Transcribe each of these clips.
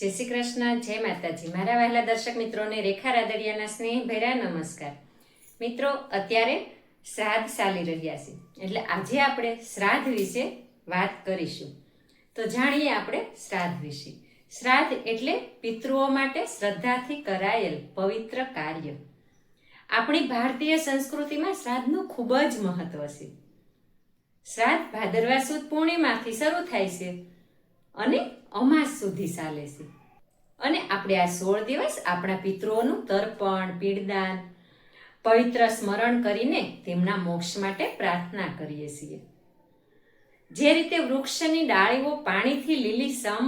જય શ્રી કૃષ્ણ, જય માતાજી. મારા વહેલા દર્શક મિત્રોને રેખા રાદડિયાના સ્નેહ ભર્યા નમસ્કાર. મિત્રો, અત્યારે શ્રાદ્ધ ચાલી રહ્યા છે. એટલે આજે આપણે શ્રાદ્ધ વિશે વાત કરીશું. તો જાણીએ આપણે શ્રાદ્ધ વિશે. શ્રાદ્ધ એટલે પિતૃઓ માટે શ્રદ્ધાથી કરાયેલ પવિત્ર કાર્ય. આપણી ભારતીય સંસ્કૃતિમાં શ્રાદ્ધનું ખૂબ જ મહત્વ છે. શ્રાદ્ધ ભાદરવા સુદ પૂર્ણિમાથી શરૂ થાય છે. અને અમાસ સુધી ચાલે છે. અને આપણે આ સોળ દિવસ આપણા પિતૃઓનું તર્પણ પીડદાન પવિત્ર સ્મરણ કરીને તેમના મોક્ષ માટે પ્રાર્થના કરીએ છીએ. જે રીતે વૃક્ષની ડાળીઓ પાણીથી લીલી સમ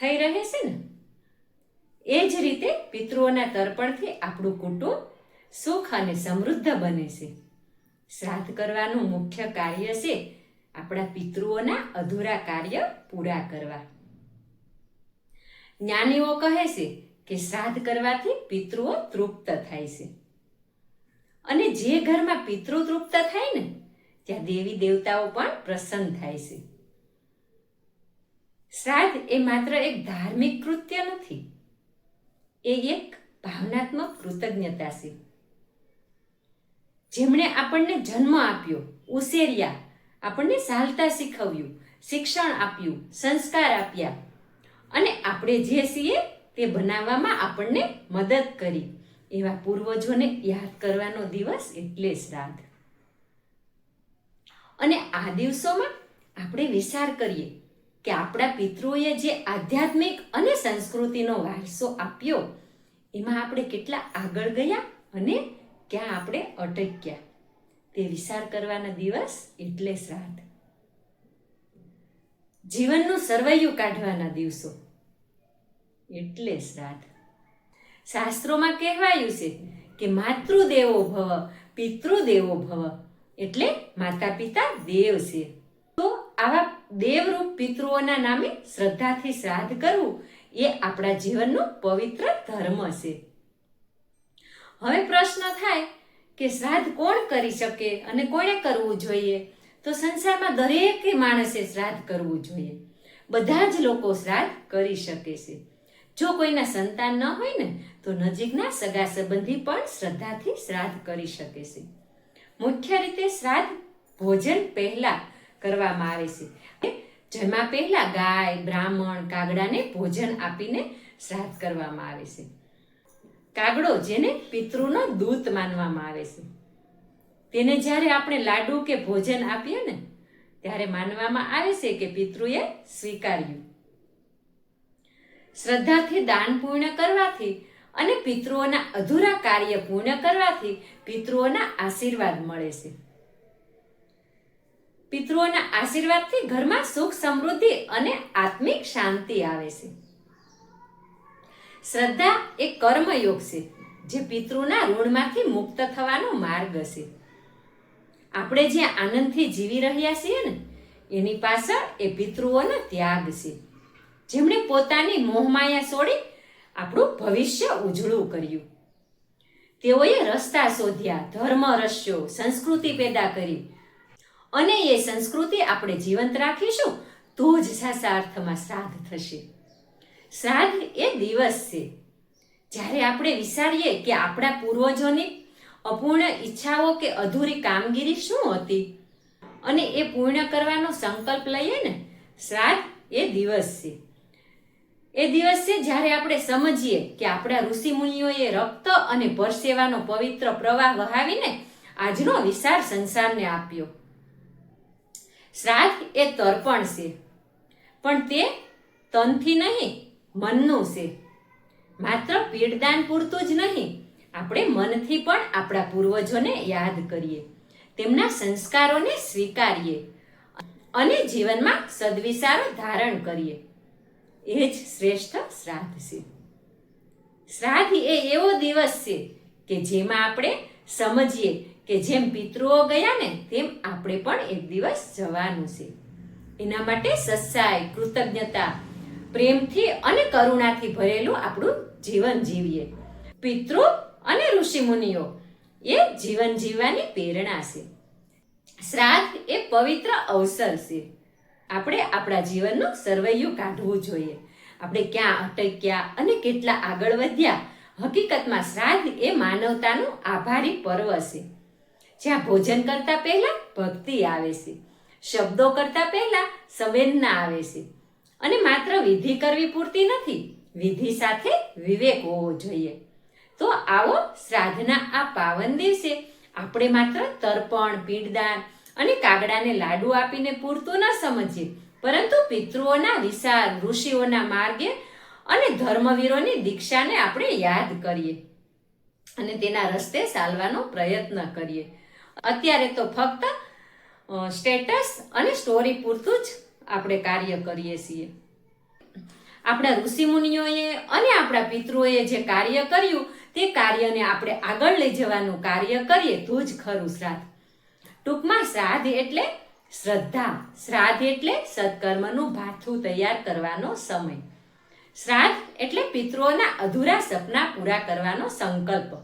થઈ રહે છે ને, એ જ રીતે પિતૃઓના તર્પણથી આપણું કુટુંબ સુખ અને સમૃદ્ધ બને છે. શ્રાદ્ધ કરવાનું મુખ્ય કાર્ય છે આપણા પિતૃઓના અધૂરા કાર્ય પૂરા કરવા. જ્ઞાનીઓ કહે છે કે શ્રાદ્ધ કરવાથી પિતૃઓ તૃપ્ત થાય છે. અને જે ઘરમાં પિતૃ તૃપ્ત થાય ને, ત્યાં દેવી દેવતાઓ પણ પ્રસન્ન થાય છે. શ્રાદ્ધ એ માત્ર એક ધાર્મિક કૃત્ય નથી, એ એક ભાવનાત્મક કૃતજ્ઞતા છે. જેમણે આપણને જન્મ આપ્યો, ઉછેર્યા આપણને ચાલતા શીખવ્યું, શિક્ષણ આપ્યું, સંસ્કાર આપ્યા. અને આપણે જે છીએ તે બનાવવામાં આપણને મદદ કરી. એવા પૂર્વજોને યાદ કરવાનો દિવસ એટલે શ્રાદ્ધ. અને આ દિવસોમાં આપણે વિચાર કરીએ કે આપણા પિતૃઓએ જે આધ્યાત્મિક અને સંસ્કૃતિનો વારસો આપ્યો, એમાં આપણે કેટલા આગળ ગયા અને ક્યાં આપણે અટક્યા. તે વિચાર કરવાના દિવસ એટલે શ્રાદ્ધ. જીવનનું સરવૈયું કાઢવાના દિવસો એટલે શ્રાદ્ધ. શાસ્ત્રોમાં કહેવાયું છે કે માતૃદેવો ભવ, પિતૃદેવો ભવ એટલે માતા પિતા દેવ છે. તો આવા દેવરૂપ પિતૃઓના નામે શ્રદ્ધાથી શ્રાદ્ધ કરવું એ આપણા જીવનનો પવિત્ર ધર્મ છે. હવે પ્રશ્ન થાય કે શ્રાદ્ધ કોણ કરી શકે અને કોણે કરવું જોઈએ? તો સંસારમાં દરેક માણસે શ્રાદ્ધ કરવું જોઈએ. બધા જ લોકો શ્રાદ્ધ કરી શકે છે. જો કોઈના સંતાન ન હોય ને, તો નજીકના સગા સંબંધી પણ શ્રદ્ધાથી શ્રાદ્ધ કરી શકે છે. મુખ્ય રીતે શ્રાદ્ધ ભોજન પહેલા કરવામાં આવે છે. જેમાં પહેલા ગાય, બ્રાહ્મણ, કાગડાને ભોજન આપીને શ્રાદ્ધ કરવામાં આવે છે. કાગડો જેને પિતૃનો દૂત માનવામાં આવે છે. તેને જ્યારે આપણે લાડુ કે ભોજન આપીએ ને, ત્યારે માનવામાં આવે છે કે પિતૃએ સ્વીકાર્યું. શ્રદ્ધાથી દાન પૂર્ણ કરવાથી અને પિતૃઓના અધૂરા કાર્ય પૂર્ણ કરવાથી પિતૃઓના આશીર્વાદ મળે છે. પિતૃઓના આશીર્વાદથી ઘરમાં સુખ સમૃદ્ધિ અને આત્મિક શાંતિ આવે છે. શ્રદ્ધા એ કર્મયોગ છે, જે પિતૃના ઋણમાંથી મુક્ત થવાનો માર્ગ છે. આપણે જે આનંદથી જીવી રહ્યા છીએ ને, એની પાછળ એ પિતૃઓનો ત્યાગ છે. જેમણે પોતાની મોહમાયા છોડી આપણું ભવિષ્ય ઉજળું કર્યું. તેઓએ રસ્તા શોધ્યા, ધર્મ રસ્યો સંસ્કૃતિ પેદા કરી. અને એ સંસ્કૃતિ આપણે જીવંત રાખીશું, તો જ સાચા અર્થમાં શ્રાદ્ધ થશે. શ્રાદ્ધ એ દિવસ છે. જ્યારે આપણે વિચારીએ કે આપણા પૂર્વજોની અપૂર્ણ ઈચ્છાઓ કે અધૂરી કામગીરી શું હતી અને એ પૂર્ણ કરવાનો સંકલ્પ લઈએ ને શ્રાદ્ધ એ દિવસ છે. એ દિવસ છે જ્યારે આપણે સમજીએ કે આપણા ઋષિમુનિઓએ રક્ત અને પરસેવાનો પવિત્ર પ્રવાહ વહાવીને આજનો વિશાળ સંસારને આપ્યો. શ્રાદ્ધ એ તર્પણ છે. પણ તે તનથી નહીં મનનું છે માત્ર પીડદાન પૂરતું જ નહીં, આપણે મનથી પણ આપણા પૂર્વજોને યાદ કરીએ, તેમના સંસ્કારોને સ્વીકારીએ, અને જીવનમાં સદવિચારો ધારણ કરીએ. એ જ શ્રેષ્ઠ શ્રાદ્ધ છે. શ્રાદ્ધ એ એવો દિવસ છે કે જેમાં આપણે સમજીએ કે જેમ પિતૃઓ ગયા ને, તેમ આપણે પણ એક દિવસ જવાનું છે. એના માટે સચ્ચાઈ કૃતજ્ઞતા પ્રેમથી અને કરુણાથી ભરેલું આપણું જીવન જીવીએ. પિતૃ અને ઋષિ મુનિઓ એ જીવન જીવવાની પ્રેરણા છે. શ્રાદ્ધ એ પવિત્ર અવસર છે. આપણે આપણા જીવનનું સર્વૈયું કાઢવું જોઈએ. આપણે ક્યાં અટક્યા અને કેટલા આગળ વધ્યા, હકીકતમાં શ્રાદ્ધ એ માનવતાનું આભારી પર્વ છે. જ્યાં ભોજન કરતા પહેલા ભક્તિ આવે છે. શબ્દો કરતા પહેલા સંવેદના આવે છે. અને માત્ર વિધિ કરવી પૂરતી નથી, વિધિ સાથે વિવેક હોવો જોઈએ. તો આવો શ્રાદ્ધના આ પાવન દિવસે આપણે માત્ર તર્પણ, પીંડદાન અને કાગડાને લાડુ આપીને પૂરતું ન સમજીએ, પરંતુ પિતૃઓના વિશાળ ઋષિઓના માર્ગે અને ધર્મવીરોની દીક્ષાને આપણે યાદ કરીએ અને તેના રસ્તે ચાલવાનો પ્રયત્ન કરીએ. અત્યારે તો ફક્ત સ્ટેટસ અને સ્ટોરી પૂરતું જ આપણે કાર્ય કરીએ છીએ. આપણા ઋષિમુનિઓએ અને આપણા પિતૃઓએ જે કાર્ય કર્યું, તે કાર્યને આપણે આગળ લઈ જવાનું કાર્ય કરીએ તો જ ખરું શ્રાદ્ધ. ટૂંકમાં શ્રાદ્ધ એટલે શ્રદ્ધા. શ્રાદ્ધ એટલે સત્કર્મનું ભાથું તૈયાર કરવાનો સમય. શ્રાદ્ધ એટલે પિતૃઓના અધૂરા સપના પૂરા કરવાનો સંકલ્પ.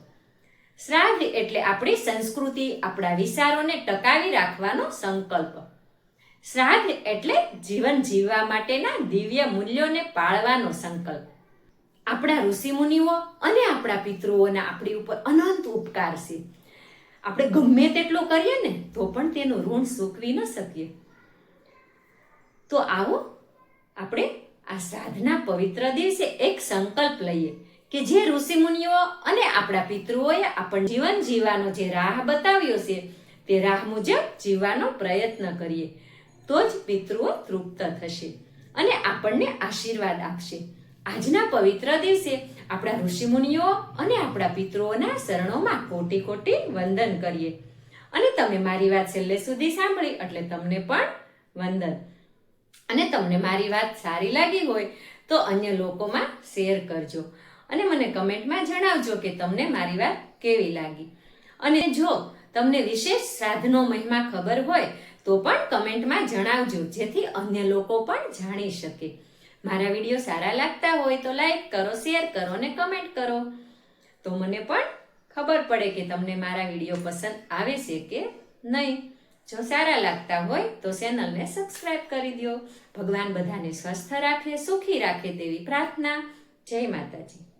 શ્રાદ્ધ એટલે આપણી સંસ્કૃતિ, આપણા વિચારોને ટકાવી રાખવાનો સંકલ્પ. શ્રાદ્ધ એટલે જીવન જીવવા માટેના દિવ્ય મૂલ્યોને પાળવાનો સંકલ્પ. આપણા ઋષિમુનિઓ અને આપણા પિતૃઓના આપણી ઉપર અનંત ઉપકાર છે. આપણે ગમે તેટલું કરીએ ને, તો પણ તેનું ઋણ સૂકવી ન શકીએ. તો આવો, આપણે આ શ્રાદ્ધના પવિત્ર દિવસે એક સંકલ્પ લઈએ કે જે ઋષિમુનિઓ અને આપણા પિતૃઓએ આપણને જીવન જીવવાનો જે રાહ બતાવ્યો છે, તે રાહ મુજબ જીવવાનો પ્રયત્ન કરીએ. તો જ પિતૃઓ તૃપ્ત થશે અને આપણને આશીર્વાદ આપશે. આજના પવિત્ર દિવસે આપણા ઋષિમુનિઓ અને આપણા પિતૃઓના શરણોમાં કોટી કોટી વંદન કરીએ. અને તમે મારી વાત છેલ્લે સુધી સાંભળી એટલે તમને પણ વંદન. અને તમને મારી વાત સારી લાગી હોય તો અન્ય લોકોમાં શેર કરજો. અને મને કમેન્ટમાં જણાવજો કે તમને મારી વાત કેવી લાગી. અને જો તમને વિશેષ સાધનો મહિમા ખબર હોય તો પણ કમેન્ટમાં જણાવજો, જેથી અન્ય લોકો પણ જાણી શકે. મારા વીડિયો સારા લાગતા હોય તો લાઈક કરો, શેર કરો અને કમેન્ટ કરો. તો મને પણ ખબર પડે કે તમને મારા વીડિયો પસંદ આવે છે કે નહીં. જો સારા લાગતા હોય તો ચેનલને સબસ્ક્રાઈબ કરી દો. ભગવાન બધાને સ્વસ્થ રાખે, સુખી રાખે તેવી પ્રાર્થના. જય માતાજી.